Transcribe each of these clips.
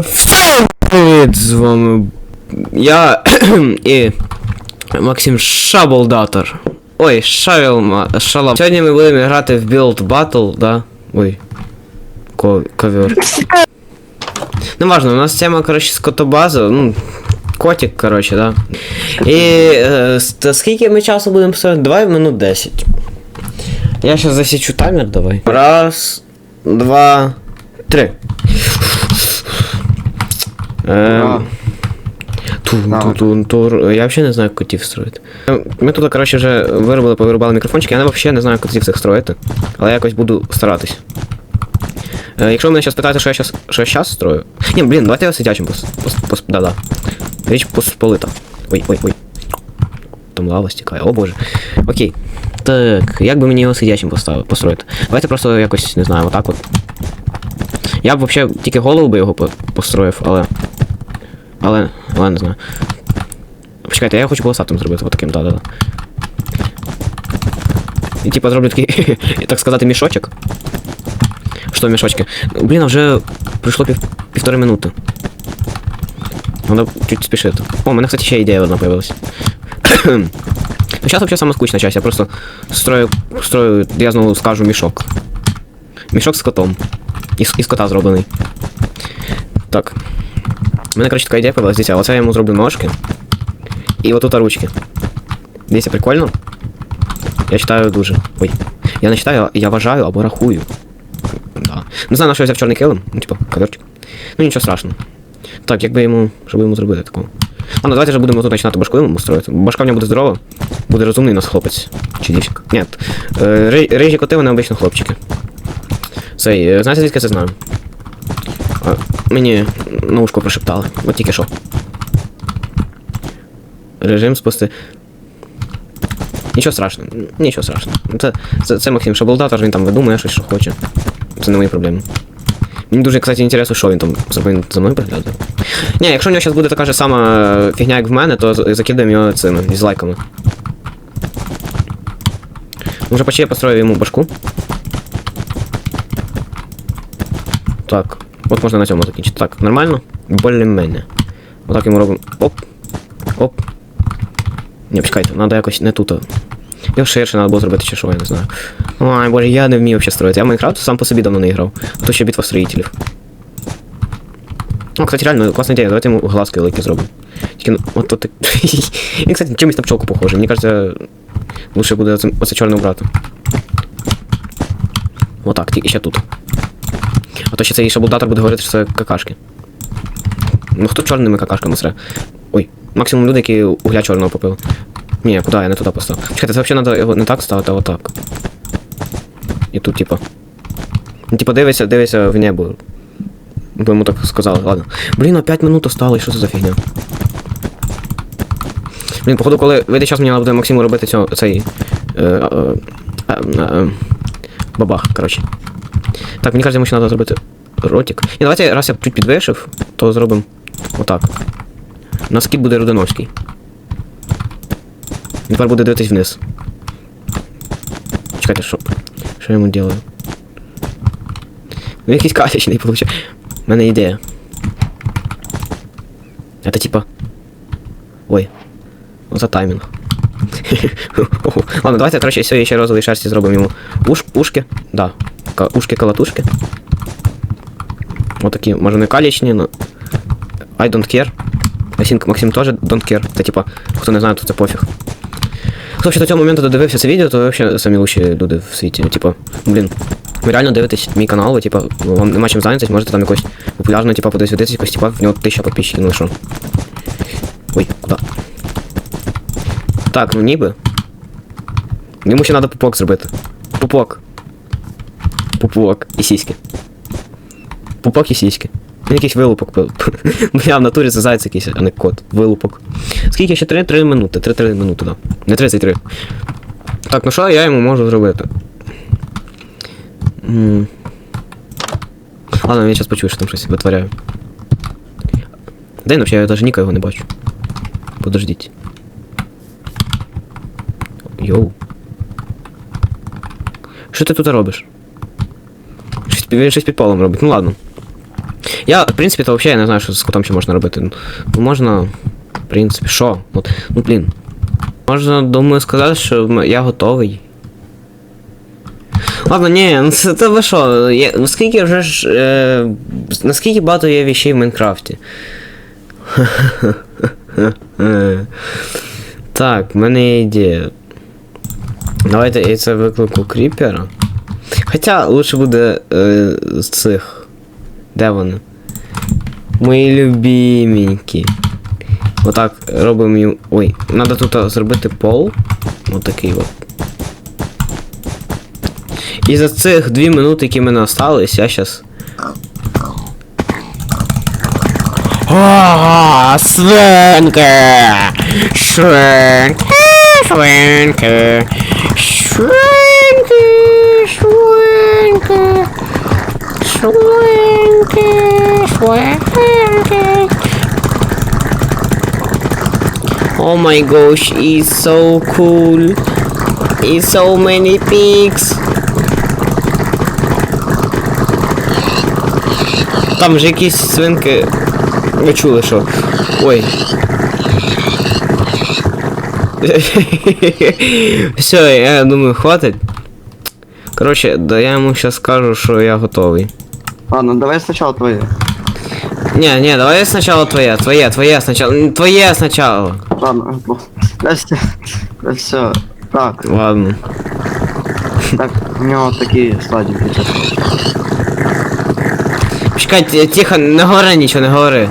Всім привіт! З вами я і Максим Шаблдатор. Ой, Шавел Шалам. Сьогодні ми будемо грати в Build Battle, да? Ой. Ко ковер. Ну важно, у нас тема, короче, скотобаза, ну, котик, короче, да. І е, скільки ми часу будемо писати? Давай минут 10. Я сейчас засічу таймер, давай. Раз, два, три. Ем, Тун, тун, тун, тур. Я взагалі не знаю, як котів строїти. Е, Ми тут, коротше, вже виробили, повирубали мікрофончики, я взагалі не знаю, як котів цих строїти. Але якось буду старатись. Е, Якщо ви мене зараз питаєте, що я зараз що я щас строю. Ні, блін, давайте я сидячим пос, пос, пос, да, да. Річ посполита. Ой, ой, ой. Там лава стікає, о боже. Окей. Так, як би мені його сидячим поставити, построїти? Давайте просто якось, не знаю, отак от. Я б взагалі тільки голову би його построїв, але. Але. Але не знаю. Почекайте, я хочу полосатим зробити, отаким, да, да, да. І типа зроблю такий, так сказати, мішочок. Що мішочки? Блін, а вже пройшло пів, півтори минути. Надо чуть спішити. О, у мене, кстати, ще ідея одна появилась. Ну, сейчас вообще самая скучная часть. Я просто строю, строю, я знову скажу мішок. Мішок з котом. Із, із кота зроблений. Так. У мене, коротше, така ідея появилась. Дивіться, оце я йому зроблю ножки. І отут ручки. Дивіться, прикольно? Я читаю дуже. Ой. Я не читаю, я вважаю або рахую. Да. Не знаю, на що я взяв чорний килим. Ну, типа, коверчик. Ну нічого страшного. Так, як би йому. Щоб йому зробити такого. Ладно, давайте вже будемо тут починати башку йому строїти. Башка в нього буде здорова. Буде розумний у нас хлопець. Чи дівчинка? Ні. Е, ри- рижі коти, вони обично хлопчики. Цей, е, знаєте, звідки це знаю? А, мені на ушко прошептали. От тільки що. Режим спусти. Нічого страшного, нічого страшного. Це, це, це Максим Шаблдатор, він там видумує щось, що хоче. Це не мої проблеми. Мені дуже, кстати, інтересно, що він там за мною, за мною приглядає. Ні, якщо у нього зараз буде така ж сама е, фігня, як в мене, то з- закидаємо його цими дізлайками. Може почти я построю йому башку. Так. От можна на цьому закінчити. Так, нормально? Более-менее. Отак йому робимо. Оп. Оп. Ні, почекайте, треба якось не тут. Його ширше треба було зробити, чи що, я не знаю. Ой, боже, я не вмію взагалі строїти. Я Майнкрафт сам по собі давно не грав. А тут ще битва строїтелів. Ну, кстати, реально, класна ідея, давайте йому глазки великі зробимо. Тільки, ну, от тут. Він, кстати, чимось на пчелку похожий. Мені кажется, лучше буде оце, оце чорне убрати. Отак, тільки ще тут. А то ще цей шаблдатор буде говорити, що це какашки. Ну хто чорними какашками сре? Ой, максимум люди, які угля чорного попили. Ні, куди я не туди поставив. Чекайте, це взагалі треба його не так ставити, а отак. І тут, типа. Ну, типа, дивися, дивися в небо. Бо йому так сказали, ладно. Блін, а 5 минут осталось, що це за фігня? Блін, походу, коли вийде час, мені треба буде Максиму робити цього, цей. Е, е, е, е, е, бабах, коротше. Так, мені кажется, йому ще треба зробити ротик. Ні, давайте, раз я чуть підвишив, то зробимо отак. У нас кіт буде Рудановський. Тепер буде дивитись вниз. Чекайте, що? Що я йому делаю? Він якийсь калічний, получає. У мене ідея. Это типа. Ой. За таймінг. Ладно, давайте, короче, все, ще розовий шерсті зробимо йому. Уш, ушки. Да. Ка- ушки калатушки. Вот такі, може не калічні, но. I don't care. I think Максим теж don't care. Це типа, хто не знає, то це пофіг. Хто ще до цього моменту додивився це відео, то ви взагалі самі лучші люди в світі. Типа, блін, ви реально дивитесь мій канал, ви, типа, вам нема чим зайнятися, можете там якось популярно, типа, подивитися якось, типа, в нього тисяча підписчиків, ну і що. Ой, куди? Так, ну ніби. Йому ще треба пупок зробити. Пупок. Пупок і сіськи. Пупок і сіськи. Він якийсь вилупок. Бля, в натурі це зайць якийсь, а не кот. Вилупок. Скільки ще 3? 3 минути. 3-3 минути, да. Не 33. Так, ну що я йому можу зробити? М. Ладно, я зараз почую, що там щось витворяю. Де він я навіть ніка його не бачу. Подождіть. Йоу. Що ти тут робиш? Він щось під полом робить. Ну ладно. Я, в принципі, то взагалі не знаю, що з котом ще можна робити. Ну, можна, в принципі, що? От, ну, блін. Можна, думаю, сказати, що я готовий. Ладно, ні, ну це, це ви що? Я, наскільки вже ж. Е, наскільки багато є вещей в Майнкрафті? так, в мене є ідея. Давайте я це виклику кріпера. Хоча лучше буде е, з цих. Де вони? Мої любименькі. Отак робимо їм. Ой, треба тут зробити пол. Отакий от. І за цих дві минути, які мене остались, я щас. Ага, свинки! Свинки, свинки, свинки, свинки, свинки, свинки. Oh my gosh, it's so cool. It's so many pigs. Там же якісь свинки. Ви чули, що. Ой. Все, я думаю, хватить. Короче, да я йому сейчас скажу, що я готовий. Ладно, давай сначала твоє. Не, не, давай сначала твоя, твоя, твоя сначала. Твоя сначала. Ладно, да все. Так, Ладно. так, у нього такі сладенькі. Чекай, тихо, не говори нічого, не говори.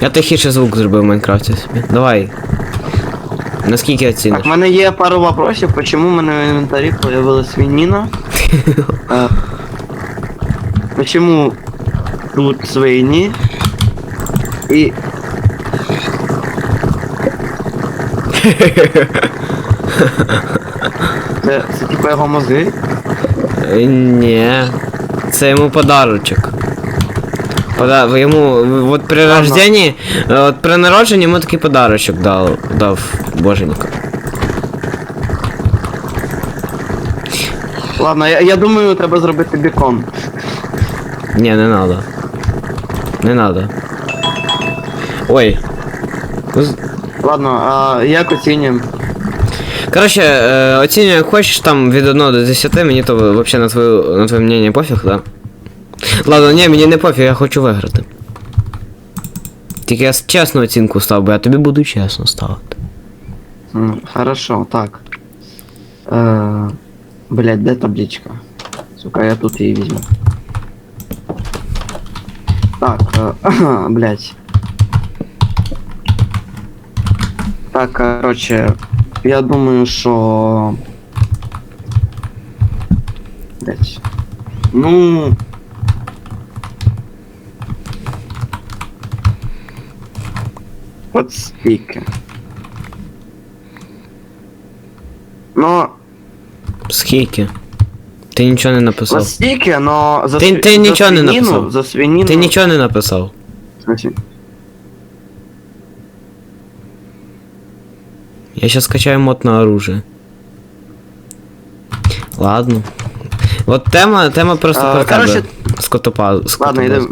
Я тихіше звук зробив в Майнкрафті собі. Давай. Наскільки оціниш? Так, в мене є пару вопросів, почему в мене в інвентарі появилась свинина? Е, Почему тут свині? І... Це, це типу його мозги? Е, Ні. Це йому подарочок. Пода... Йому от при рожденні, е, от при народженні йому такий подарочок дав, дав боженька. Ладно, я, я думаю, треба зробити бікон. Ні, не надо. Не надо. Ой. Ладно, а як оцінюємо? Короче, е, оцінюй, як хочеш там від 1 до 10, мені то вообще на твою, на твоє мнение пофіг, да? Ладно, ні, мені не пофіг, я хочу виграти. Тільки я чесну оцінку ставлю, а тобі буду чесно ставити. Хорошо, так. Е, блять, де табличка? Сука, я тут її візьму. Так, е, блять. Так, короче, я думаю, що. Блять. Ну. От скільки. Ну, Скільки? Ти нічого не написав. от стільки, но за, Ти- сві- ти за нічого не свинину, написав. За свинину. Ти нічого не написав. Значить, Я сейчас скачаю мод на оружие. Ладно. Вот тема, тема просто А, про короче, тебе. Скотопа. Ладно, скотобаз. йдемо.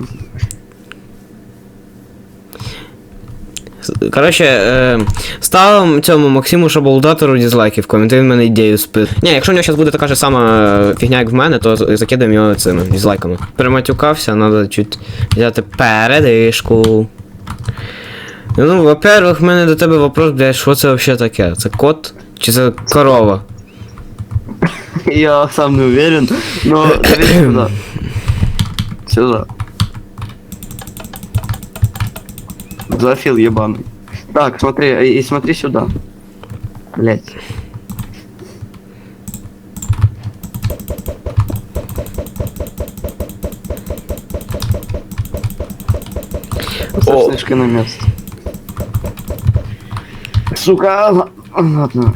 Коротше, е, ставимо цьому Максиму Шаболдатору дізлайків, коментуй в мене ідею спит. Ні, якщо в нього зараз буде така ж сама е, фігня, як в мене, то закидаємо його цими дізлайками. Перематюкався, треба чуть взяти передишку. Ну, во-первых, в мене до тебе вопрос, блядь, що це взагалі таке? Це кот? Чи це корова? Я сам не уверен, но дивись сюда. Зоофил ебаный. Так, смотри, и, и смотри сюда. Блять. О. Снежки на место. Сука, ладно.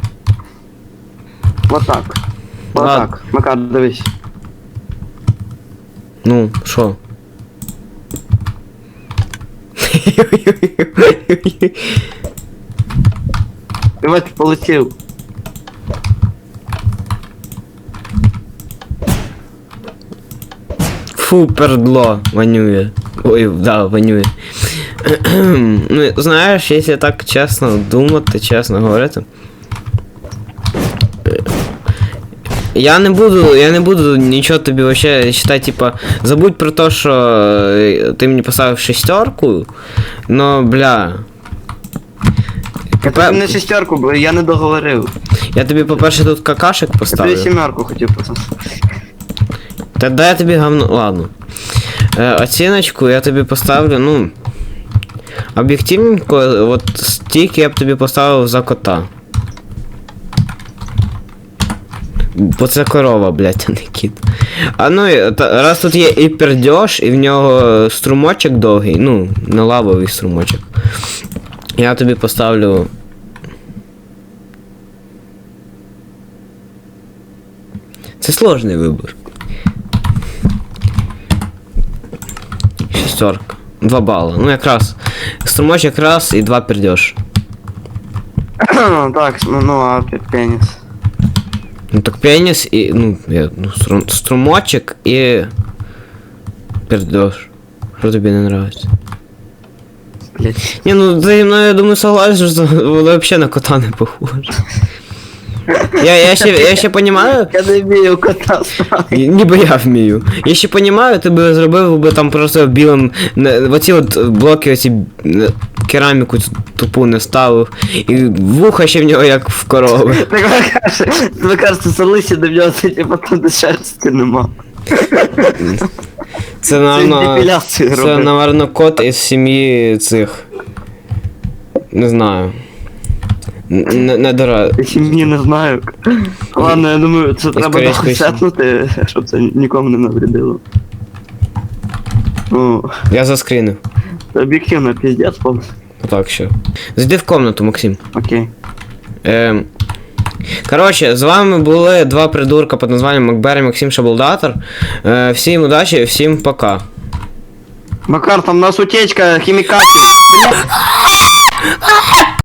Вот так. Вот Ладно. так. Макар, дивись. Ну, що? Вот, получил. Фу, пердло, вонює. Ой, да, вонює. ну, знаєш, якщо так честно чесно думати, чесно говорити. Я не буду, я не буду нічого тобі вообще считать, типа, забудь про те, що е, ти мені поставив шестерку, но, бля. Ти не шестерку, бо я не договорив. Я тобі, по-перше, тут какашек Я тобі сімерку хотів поставити. Та дай я тобі говно. Ладно. Е, оціночку я тобі поставлю, ну. Об'єктивненько, от стільки я б тобі поставив за кота. Бо це корова, блядь, а не кіт. А ну, та, раз тут є і пердьош, і в нього струмочок довгий, ну, не лавовий струмочок. Я тобі поставлю. Це сложний вибір. Шестерка. Два бала. Ну якраз. Струмочок раз і два пердьош. так, ну, ну а пеніс. Ну так пеніс і. Ну, я, ну струм, струмочок і. Пердош. Що тобі не нравится? Блять. Не, ну ти мною, я думаю, согласен, що воно взагалі на кота не похоже. Я, я, ще, я ще понимаю, Я не вмію кота ставити. Ніби я вмію. Я ще понімаю, ти би зробив би там просто білим. не- Оці от блоки, оці е, кераміку цю тупу не ставив. І вуха ще в нього як в корови. Так ви каже, ви кажете, це лисі до нього, це типа там де шерсті нема. Це, наверно, депіляцію це, наверно, кот із сім'ї цих. Не знаю. Не, не дора. Сім'ї не знаю. Ладно, я думаю, це треба сетнути, щоб це нікому не навредило. Ну, Я заскрінив. об'єктивно піздець, повний. Отак ще. Зайди в комнату, Максим. Окей. Ем, Коротше, з вами були два придурка під названням Макбер і Максим Шаблдатор. Е, всім удачі, всім пока. Макар, там у нас утечка хімікатів. Блядь.